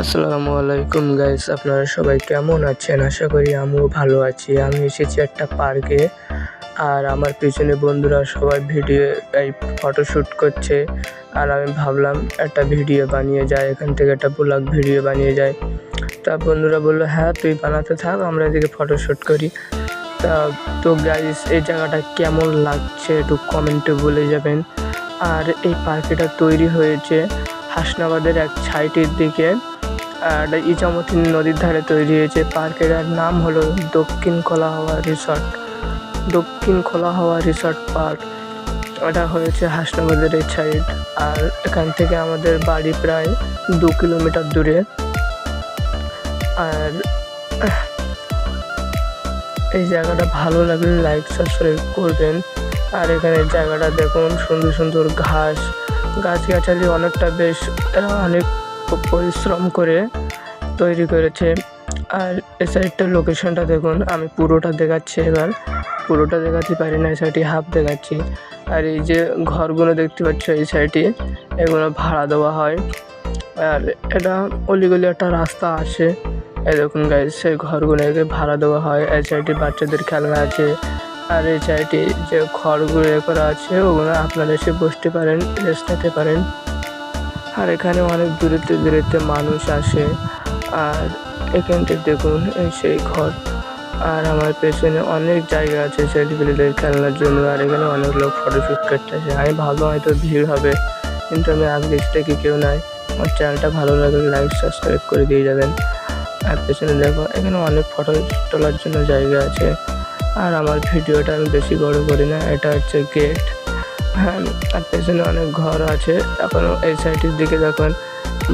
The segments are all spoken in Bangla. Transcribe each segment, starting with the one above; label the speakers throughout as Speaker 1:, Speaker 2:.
Speaker 1: আসসালামু আলাইকুম গাইস আপনারা সবাই কেমন আছেন? আশা করি আমিও ভালো আছি। আমি এসেছি একটা পার্কে আর আমার পিছনে বন্ধুরা সবাই ভিডিও এই ফটোশ্যুট করছে। আর আমি ভাবলাম একটা ভিডিও বানিয়ে যায় এখান থেকে একটা ব্লগ ভিডিও বানিয়ে যায় তা বন্ধুরা বলল হ্যাঁ তুই বানাতে থাক, আমরা এদিকে ফটোশ্যুট করি। তা, তো গাইস এই জায়গাটা কেমন লাগছে একটু কমেন্টে বলে যাবেন। আর এই পার্কটা তৈরি হয়েছে হাসনাবাদের এক সাইটের দিকে। আর ইচামতি নদীর ধারে তৈরি হয়েছে পার্কের নাম হলো দক্ষিণ খোলা হাওয়া রিসর্ট। দক্ষিণ খোলা হাওয়া রিসর্ট পার্ক। এটা হয়েছে হাসনাবাদের এই সাইড আর এখান থেকে আমাদের বাড়ি প্রায় দু কিলোমিটার দূরে। আর এই জায়গাটা ভালো লাগলে লাইক সাবস্ক্রাইব করবেন। আর এখানে জায়গাটা দেখুন, সুন্দর সুন্দর ঘাস, গাছগাছালি অনেকটা বেশ এরা অনেক পরিশ্রম করে তৈরি করেছে। আর এ সাইডটার লোকেশনটা দেখুন, আমি পুরোটা দেখাচ্ছি এবার। পুরোটা দেখাতে পারি না এই সাইডে হাফ দেখাচ্ছি। আর এই যে ঘরগুলো দেখতে পাচ্ছ, এই সাইডে এগুলো ভাড়া দেওয়া হয়। আর এটা অলিগলি একটা রাস্তা আছে। এই দেখুন গাইজ সেই ঘরগুলোকে ভাড়া দেওয়া হয়। এই সাইডে বাচ্চাদের খেলনা আছে। আর এই সাইডে যে ঘরগুলো করা আছে, ওগুলো আপনারা এসে বসতে পারেন রেস্ট পারেন। আর এখানে অনেক দূরেতে দূরেতে মানুষ আসে। আর এখানটা দেখুন এই সেই ঘর। আর আমার পেছনে অনেক জায়গা আছে ছেলেপিলেদের খেলনার জন্য। আর এখানে অনেক লোক ফটোশ্যুট করতে আসে। আমি ভালো হয়তো ভিড় হবে, কিন্তু আমি আগে থেকে কেউ নাই। আমার চ্যানেলটা ভালো লাগলে লাইক সাবস্ক্রাইব করে দিয়ে যাবেন। আর পেছনে দেখো, এখানে অনেক ফটো তোলার জন্য জায়গা আছে। আর আমার ভিডিওটা আমি বেশি বড় করি না, এটা হচ্ছে গেট হ্যাঁ আর পেছনে অনেক ঘর আছে। এখনও এই সাইডের দিকে দেখুন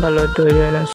Speaker 1: ভালো তৈরি হয় না